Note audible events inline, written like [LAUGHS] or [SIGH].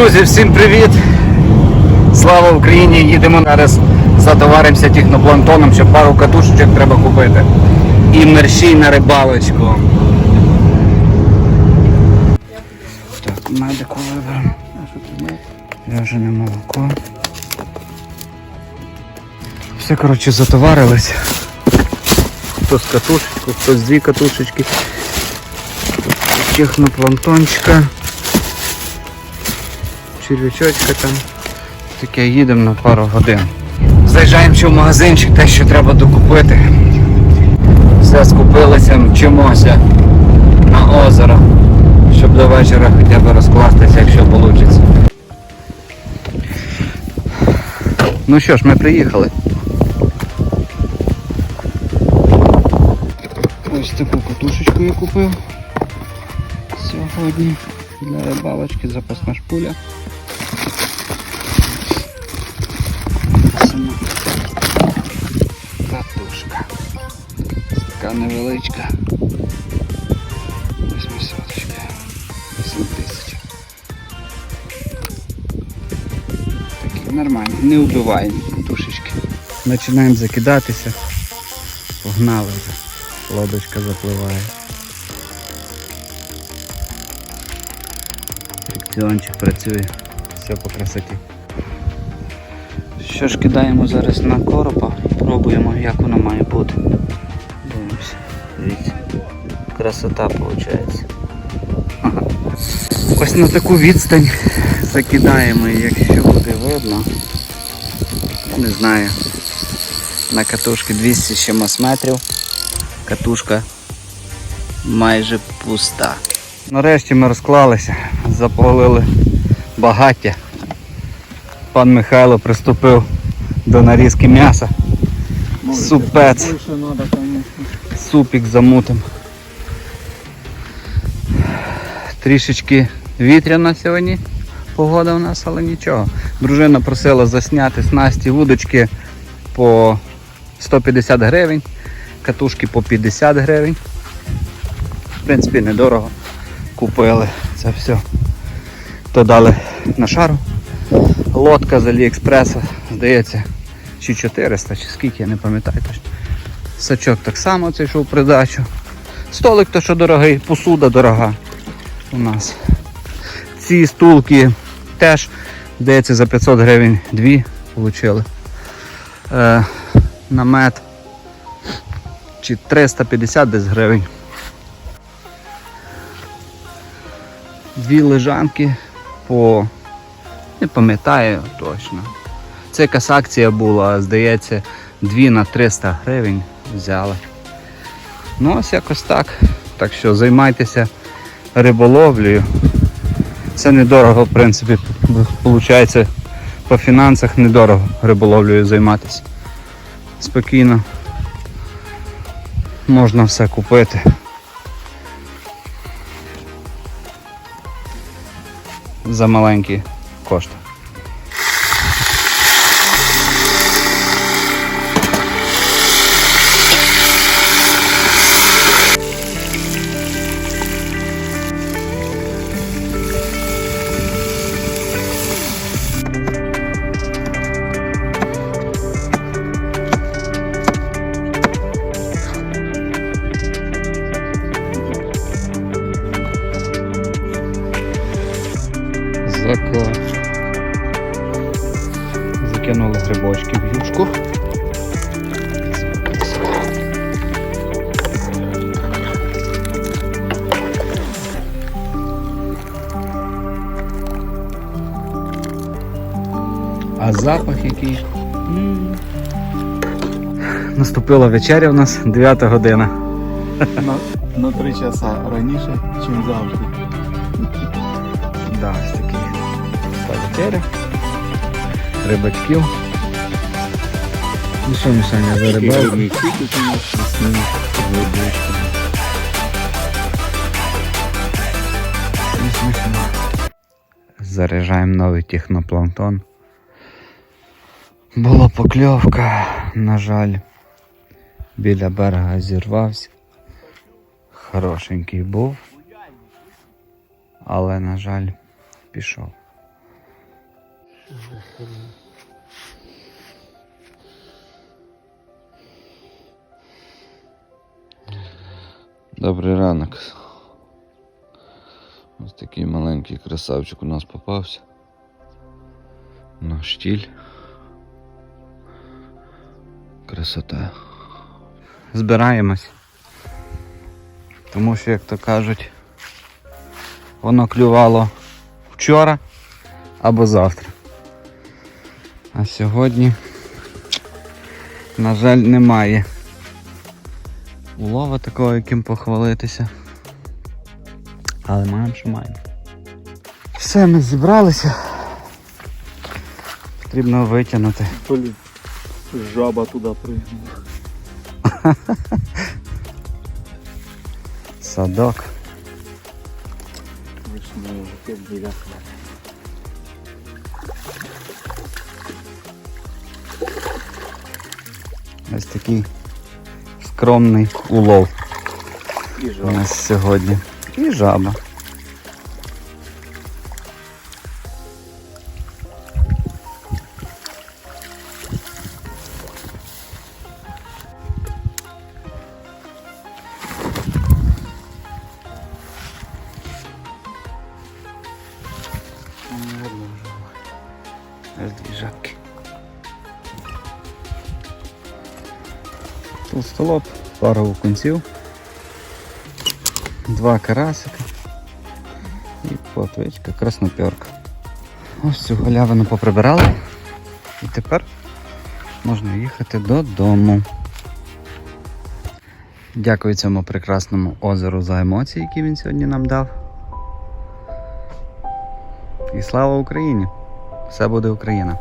Друзі, всім привіт! Слава Україні! Їдемо зараз затоваримося технопланктоном, ще пару катушечок треба купити. І мерщій на рибалочку. Так, медику виберемо. Вяжене молоко. Все, коротше, затоварились. Хтось катушечку, хтось дві катушечки. Технопланктончика. Червячочка там. Таке їдемо на пару годин. Заїжджаємо ще в магазинчик, те, що треба докупити. Все скупилися, мчимося на озеро, щоб до вечора хоча б розкластися, якщо вийде. Ну що ж, ми приїхали. Ось таку катушечку я купив сьогодні для рибалочки, запасна шпуля. Сама катушка. Така невеличка. 8 соточка. 8 тисяч. Такі нормальні, не вбиваємо катушечки. Починаємо закидатися. Погнали вже. Лодочка запливає. Фрикціончик працює. Все по красоті. Що ж кидаємо зараз на коропа, пробуємо як воно має бути. Дивимося. Дивіться. Красота виходить. [LAUGHS] Ось на таку відстань закидаємо, якщо буде видно. Не знаю. На катушки 200 з чимось метрів. Катушка майже пуста. Нарешті ми розклалися, запалили багаття. Пан Михайло приступив до нарізки м'яса. Супець. Супік замутим. Трішечки вітряна сьогодні погода у нас, але нічого. Дружина просила засняти снасті вудочки по 150 гривень, катушки по 50 гривень. В принципі, недорого купили це все. То дали на шару. Лодка з Аліекспреса, здається, чи 400, чи скільки, я не пам'ятаю точно. Сачок так само цей в придачу. Столик то що дорогий, посуда дорога у нас. Ці стулки теж, здається, за 500 гривень дві отримали. Е, намет чи 350 десь гривень. Дві лежанки по не пам'ятаю точно. Це якась акція була, здається, 2 на 300 гривень взяли. Ну ось якось так. Так що займайтеся риболовлею. Це недорого, в принципі, виходить по фінансах недорого риболовлею займатися. Спокійно можна все купити. За маленькі кошти. Заклад. Закинули грибочки в юшку. А запах який. М. Наступила вечеря у нас 9 година. На, на три часа раніше, ніж завжди. Да, ось такі та вечеря. Рибачків. Ну що, Мішаня, за рибалку? Заряджаємо новий технопланктон. Була покльовка, на жаль, біля берега зірвався. Хорошенький був, але, на жаль, пішов. Добрий ранок. Ось такий маленький красавчик у нас попався. На штіль. Красота. Збираємось. Тому що, як то кажуть, воно клювало вчора або завтра. А сьогодні, на жаль, немає улова такого, яким похвалитися. Але маємо, що маємо. Все, ми зібралися. Потрібно витягнути. То жаба туди пригнула. [LAUGHS] Садок. Як біля. Ось такий скромний улов у нас сьогодні. І жаба. Толстолоб, пара окунців, два карасика і плотвичка, красноперка. Ось цю галявину поприбирали. І тепер можна їхати додому. Дякую цьому прекрасному озеру за емоції, які він сьогодні нам дав. І слава Україні! Все буде Україна!